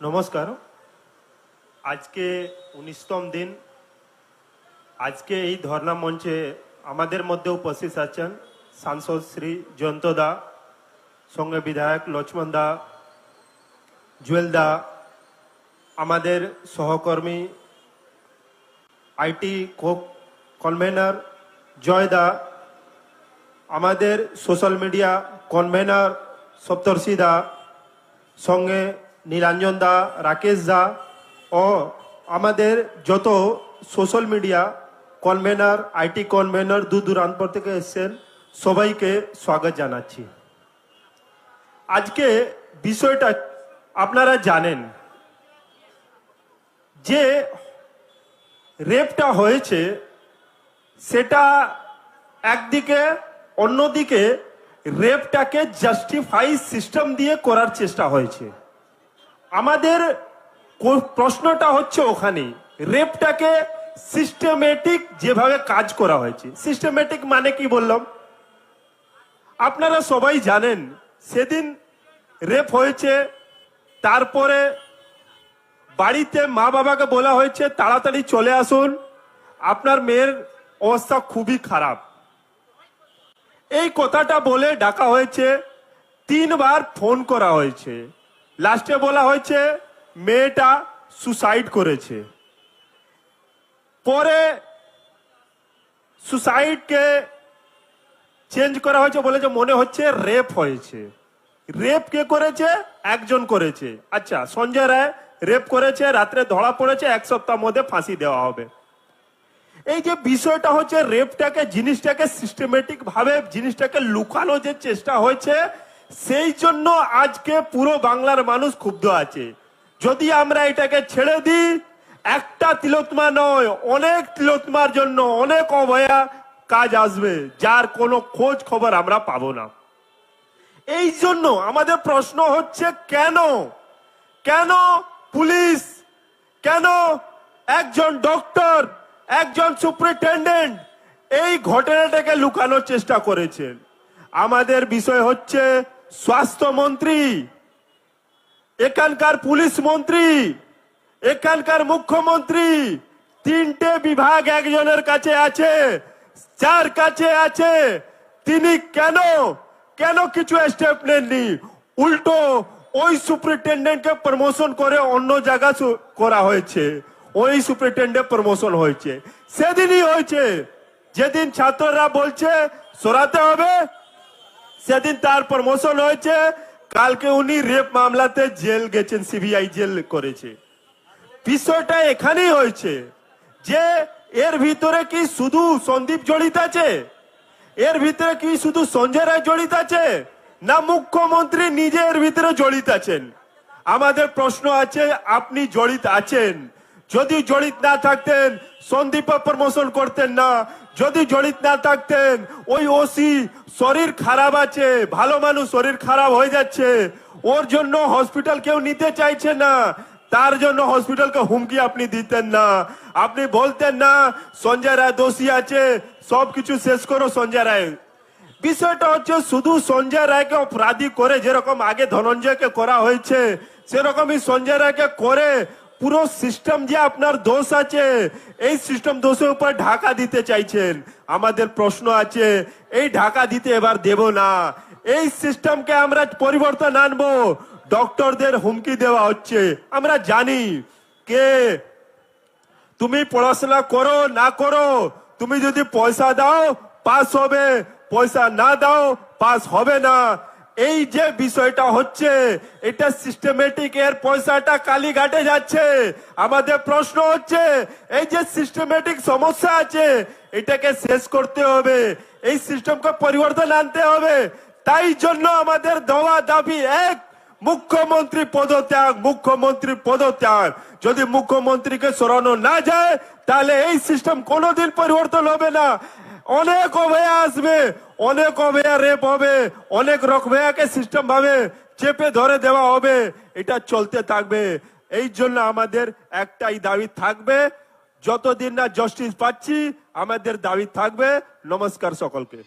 নমস্কার। আজকে উনিশতম দিন। আজকে এই ধর্ণা মঞ্চে আমাদের মধ্যে উপস্থিত আছেন সাংসদ শ্রী জয়ন্ত দা, সঙ্গে বিধায়ক লক্ষ্মণ দা, জুয়েল দা, আমাদের সহকর্মী IT co convener Joy da, আমাদের social media convener Saptarshi da, সঙ্গে নীলাঞ্জন দা, রাকেশ দা ও আমাদের যত social media convener IT convener দূর দূরান্ত থেকে এসছেন, সবাইকে স্বাগত জানাচ্ছি। আজকে বিষয়টা আপনারা জানেন যে রেপটা হয়েছে সেটা একদিকে অন্যদিকে রেপটাকে জাস্টিফাই সিস্টেম দিয়ে করার চেষ্টা হয়েছে। আমাদের প্রশ্নটা হচ্ছে ওখানে রেপটাকে সিস্টেমেটিক যেভাবে কাজ করা হয়েছে। সিস্টেমেটিক মানে কি বললাম? আপনারা সবাই জানেন, সেদিন রেপ হয়েছে, তারপরে বাড়িতে মা বাবাকে বলা হয়েছে, তাড়াতাড়ি চলে আসুন, আপনার মেয়ের অবস্থা খুবই খারাপ। এই কথাটা বলে ডাকা হয়েছে, তিনবার ফোন করা হয়েছে। লাস্টে বলা হয়েছে, মেয়েটা সুসাইড করেছে। পরে সুসাইডকে চেঞ্জ করা হয়েছে বলে যে মনে হচ্ছে রেপ হয়েছে। রেপ কে করেছে? একজন করেছে। আচ্ছা সঞ্জয় রায় রেপ করেছে, রাত্রে ধরা পড়েছে, এক সপ্তাহ মধ্যে ফাঁসি দেওয়া হবে। এই যে বিষয়টা হচ্ছে রেপটাকে জিনিসটাকে সিস্টেমেটিক ভাবে, জিনিসটাকে লুকানো যে চেষ্টা হয়েছে সেই জন্য আজকে পুরো বাংলার মানুষ ক্ষুব্ধ আছে। যদি আমরা এটাকে ছেড়ে দিই, একটা তিলোত্মা নয়, অনেক তিলোত্মার জন্য অনেক অভয়া কাজ আসবে, যার কোনো খোঁজ খবর আমরা পাবো না। এই জন্য আমাদের প্রশ্ন হচ্ছে, কেন? কেন পুলিশ? কেন একজন ডক্টর, একজন সুপ্রিনটেন্ডেন্ট এই ঘটনাটাকে লুকানোর চেষ্টা করেছেন? আমাদের বিষয় হচ্ছে স্বাস্থ্যমন্ত্রী, এখানকার পুলিশ মন্ত্রী, এখানকার মুখ্যমন্ত্রী, তিনটে বিভাগ একজনের কাছে আছে যার কাছে আছে। তিনি কেন কেন কিছু স্টেপ নেননি? উল্টো, ওই সুপ্রিনটেন্ডেন্টকে প্রমোশন করে অন্য জায়গা করা হয়েছে। ওই সুপ্রিনটেন্ডেন্ট প্রমোশন হয়েছে। সেদিনই হয়েছে। যেদিন ছাত্ররা বলছে, সরাতে হবে সেদিন তার প্রমোশন হয়েছে। কালকে উনি রেপ মামলাতে জেল গেছেন সিবিআই জেল করেছে। বিষয়টা এখানেই হয়েছে যে এর ভিতরে কি শুধু সন্দীপ জড়িত আছে? এর ভিতরে কি শুধু সঞ্জয় রায় জড়িত আছে? না মুখ্যমন্ত্রী নিজে এর ভিতরে জড়িত আছেন? আমাদের প্রশ্ন আছে, আপনি জড়িত আছেন? যদি জড়িত না থাকতেন সন্দীপ প্রমোশন করতেন না। যদি জড়িত না থাকতেন, ওই ওসি শরীর খারাপ আছে, ভালো মানুষ শরীর খারাপ হয়ে যাচ্ছে, ওর জন্য হসপিটাল কেউ নিতে চাইছে না, তার জন্য হসপিটালকে হুমকি আপনি দিতেন না। আপনি বলতেন না, সঞ্জয় রায় দোষী আছে, সবকিছু শেষ করো সঞ্জয় রায়। বিষয়টা হচ্ছে, শুধু সঞ্জয় রায়কে অপরাধী করে যেরকম আগে ধনঞ্জয়কে করা হয়েছে, সেরকমই সঞ্জয় রায়কে করে পুরো সিস্টেম যে আপনার দোষ আছে। এই সিস্টেম দোষের উপর ঢাকা দিতে চাইছেন। আমাদের প্রশ্ন আছে, এই ঢাকা দিতে এবার দেব না। এই সিস্টেমকে আমরা পরিবর্তন আনব। ডক্টরদের হুমকি দেওয়া হচ্ছে। আমরা জানি কে। তুমি পড়াশোনা করো, না করো, তুমি যদি পয়সা দাও পাস হবে। পয়সা না দাও পাস হবে না। এই যে বিষয়টা হচ্ছে, এটা সিস্টেমেটিক এর পয়সাটা কালীঘাটে যাচ্ছে। আমাদের প্রশ্ন হচ্ছে, এই যে সিস্টেমেটিক সমস্যা আছে, এটাকে শেষ করতে হবে। এই সিস্টেমকে পরিবর্তন আনতে হবে। তাই জন্য আমাদের দেওয়া দাবি এক, মুখ্যমন্ত্রী পদত্যাগ মুখ্যমন্ত্রী পদত্যাগ। যদি মুখ্যমন্ত্রীকে সরানো না যায়, তাহলে এই সিস্টেম কোনোদিন পরিবর্তন হবে না। অনেক অভয়া আসবে, অনেক অভয়া রেপ হবে, অনেক রকমকে সিস্টেম ভাবে চেপে ধরে দেওয়া হবে, এটা চলতে থাকবে। এই জন্য আমাদের একটাই দাবি থাকবে, যতদিন না জাস্টিস পাচ্ছি, আমাদের দাবি থাকবে। নমস্কার সকলকে।